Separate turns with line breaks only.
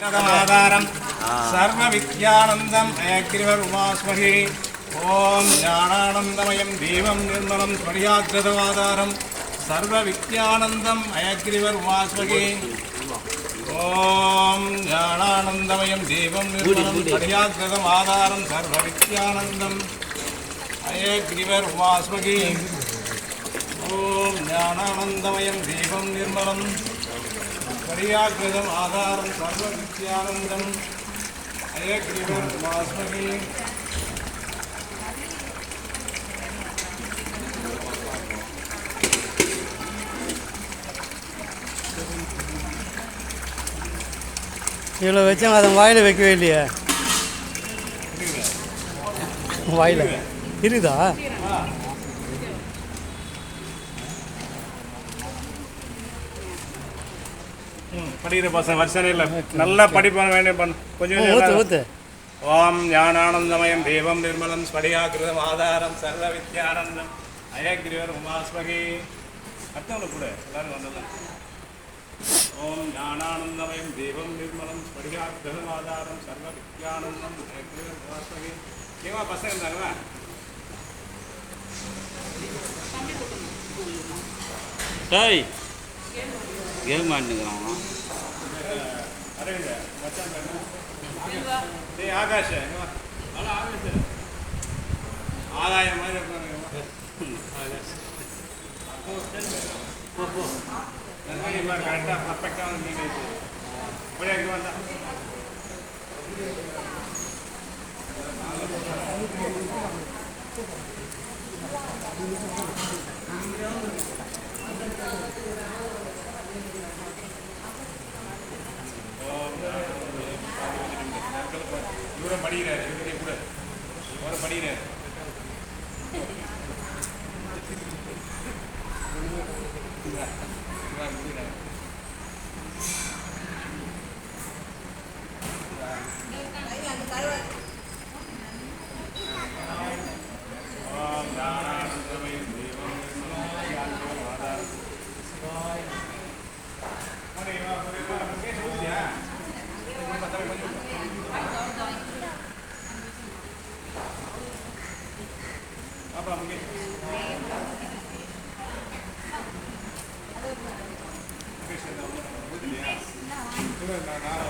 ஆதாரம் சர்வ வித்யானந்தம் அயக்கிரிவர் உமாஸ்மகி ஓம் ஞானானந்தமயம் தீபம் நிர்மலம் ஸ்மரியாகிருதமாதாரம் சர்வ வித்யானந்தம் அயக்கிரிவர் உமாஸ்மகி ஓம் ஞானானந்தமயம் தீபம் நிர்மலம் ஸ்மரியாகிருதம் ஆதாரம் சர்வ வித்யானந்தம் அயக்கிரிவர் உமாஸ்மகி ஓம் ஞானானந்தமயம் தீபம் நிர்மலம் பரியாகிருதம் ஆதாரம் சர்வ நித்யானந்தம் அயக்ரிவர் வாஸ்மகி
இவ்வளோ வச்சோம் அதை வாயில் வைக்கவே இல்லையே? வாயில். இருக்குதா
படிக்கிற பசங்க வருஷம் இல்லை. நல்லா படிப்பான வேண்டிய பண்ண. கொஞ்சம் ஓம் ஞானானந்தமயம் தேவம் நிர்மலம் ஸ்படியாகிருதம் ஆதாரம் சர்வ வித்யானந்தம் அயக்ரிவர் உமாஸ்மகி. அடுத்தவங்களுக்கு கூட எல்லாரும் வந்ததான் ஓம் ஞானானந்தமயம் தேவம் நிர்மலம் ஸ்படியாகிருதம் ஆதாரம் சர்வ வித்யானந்தம் அயக்ரிவர் உமாஸ்மகி. ஏமா பசங்க இருந்தாங்களா?
டேய் கேம் ஆண்டுக்கிறான்
மாதிரி இருக்காங்க இங்க வா. போ, ಆದಾಯ நல்லா நீ பாரு, correct ஆ, perfect ஆ வந்து நீங்க இது. படிக்கிறாரு இவருடைய கூட. அவர் படிக்கிறாரு இவர் Thank you.